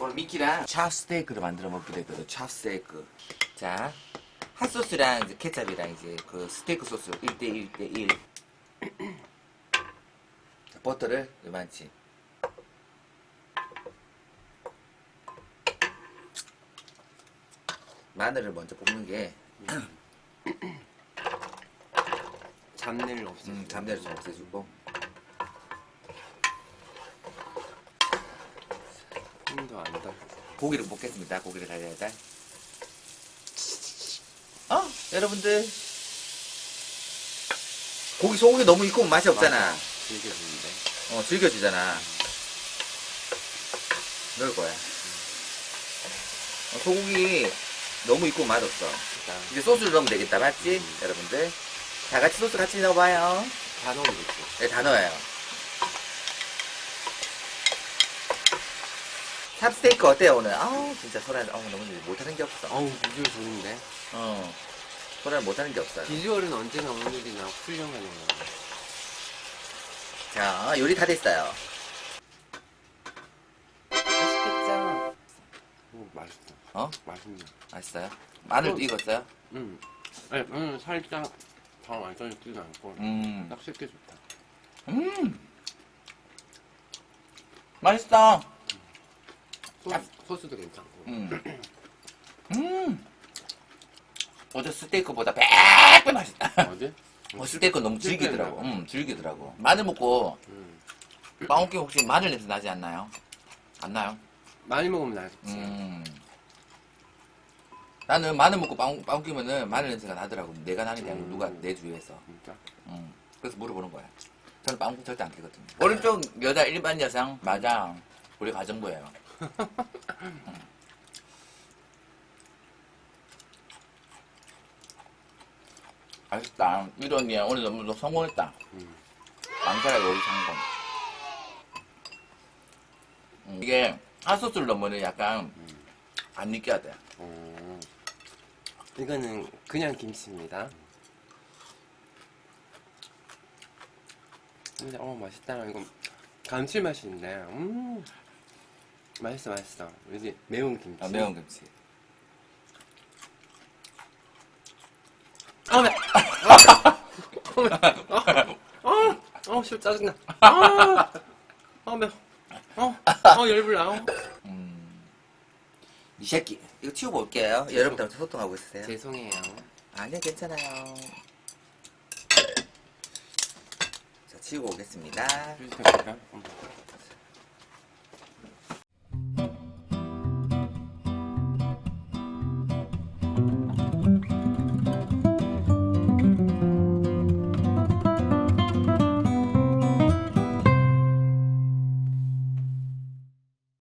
오늘 미끼랑 찹스테이크를 만들어 먹기로 했거든. 찹스테이크. 자, 핫소스랑 이제 케찹이랑 이제 그 스테이크 소스 1대1 1대1. 자, 버터를 요만치. 마늘을 먼저 볶는 게 잡내를 없애. 음, 잡내를 좀 없애주고 힘도 안 더. 고기를 볶겠습니다. 고기를 달려야 돼. 어? 여러분들 고기 소고기 너무 익으면 맛이 없잖아. 즐겨주는데. 어, 즐겨지잖아. 넣을 거야. 어, 소고기 너무 익고 맛없어. 자, 이제 소스를 넣으면 되겠다, 맞지? 여러분들. 다 같이 소스 같이 넣어봐요. 다 넣으면 되지. 네, 다 넣어요. 찹스테이크 어때요, 오늘? 아우, 진짜 소라, 어우, 너무 못하는 게 없어. 어우, 비주얼 좋은데. 어. 소라 못하는 게 없어요. 비주얼은 언제나 오늘이나 훌륭하네요. 자, 요리 다 됐어요. 맛있겠죠? 오, 맛있다. 어? 맛있네. 맛있어요? 마늘도 어. 익었어요? 음. 아니, 음, 살짝 다 완전히 뜨지 않고. 음. 딱 씹게 좋다. 음. 맛있다. 소, 아. 소스 도 괜찮고. 음. 음. 어제 스테이크보다 100배 맛있다. 어디? 어, 스테이크 너무 질기더라고. 음, 질기더라고. 마늘 먹고 음. 빵 끼면 혹시 마늘 냄새 나지 않나요? 안 나요? 많이 먹으면 나겠지. 음. 나는 마늘 먹고 빵, 빵 끼면은 마늘 냄새가 나더라고. 내가 나는 게 아니고 음. 누가 내 주위에서. 진짜? 음. 그래서 물어보는 거야. 저는 빵 절대 안 끼거든요. 오른쪽 여자 일반 여성 맞아. 우리 가정부예요. 음. 맛있다. 이도 언니 오늘 너무 성공했다. 음. 망사라 요리 성공. 음, 이게 핫소스를 넣으면 약간 안 느끼하대. 어. 이거는 그냥 김치입니다. 근데 어 맛있다. 이거 감칠맛이 있네. 음. 맛있어 맛있어. 이제 매운 김치. 아, 매운 김치. 아 매. 아 매. 아, 어, 씨 짜증나. 아, 아 매. 어, 어 열불나. 어. 음. 이 새끼. 이거 치우고 올게요. 여러분들한테 소통하고 있으세요. 죄송해요. 아니요, 괜찮아요. 자, 치우고 오겠습니다. 주세요. 음.